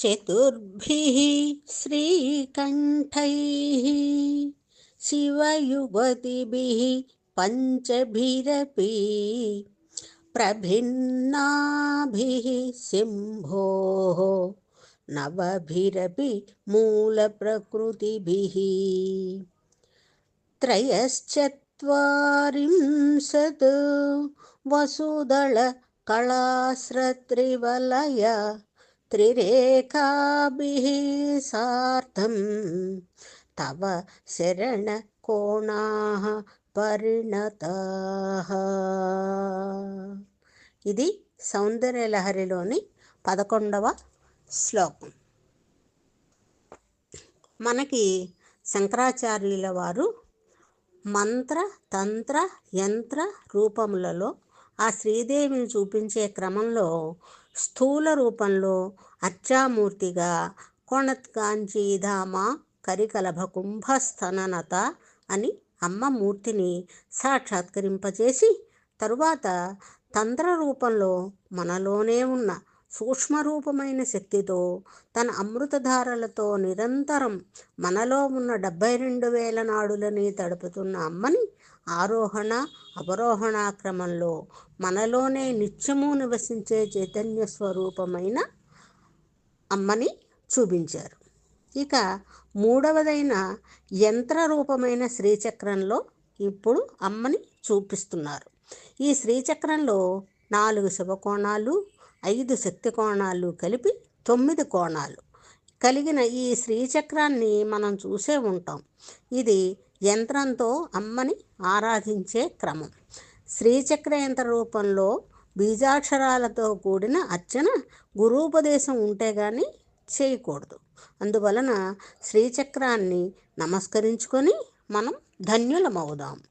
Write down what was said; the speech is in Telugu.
चतुर्भिः श्रीकण्ठैः शिवयुवतिभिः पञ्चभिरपि प्रभिन्नाभिः सिंहोः नवभिरपि मूलप्रकृतिभिः त्रयश्चत्वारिंशत् वसुदलकलास्रत्रिवलय त्रिरेखाभिः सार्धं तव శరణకోణాः పరిణతాः ఇది సౌందర్యలహరిలోని పదకొండవ శ్లోకం మనకి శంకరాచార్యుల వారు మంత్ర తంత్ర యంత్ర రూపములలో ఆ శ్రీదేవిని చూపించే క్రమంలో స్థూల రూపంలో అర్చామూర్తిగా కొణత్కాంచీధామ కరికలభ కుంభస్థననత అని అమ్మ మూర్తిని సాక్షాత్కరింపచేసి తరువాత తంత్ర రూపంలో మనలోనే ఉన్న సూక్ష్మరూపమైన శక్తితో తన అమృతధారలతో నిరంతరం మనలో ఉన్న డెబ్బై రెండు వేల నాడులని తడుపుతున్న అమ్మని ఆరోహణ అవరోహణ క్రమంలో మనలోనే నిత్యము నివసించే చైతన్య స్వరూపమైన అమ్మని చూపించారు. ఇక మూడవదైన యంత్ర రూపమైన శ్రీచక్రంలో ఇప్పుడు అమ్మని చూపిస్తున్నారు. ఈ శ్రీచక్రంలో నాలుగు శివకోణాలు ఐదు శక్తి కోణాలు కలిపి తొమ్మిది కోణాలు. కలిగిన ఈ శ్రీచక్రాన్ని మనం చూసే ఉంటాం. ఇది యంత్రంతో అమ్మని ఆరాధించే క్రమం. శ్రీచక్ర యంత్ర రూపంలో బీజాక్షరాలతో కూడిన అర్చన గురూపదేశం ఉంటే కానీ చేయకూడదు. అందువలన శ్రీచక్రాన్ని నమస్కరించుకొని మనం ధన్యులమవుదాం.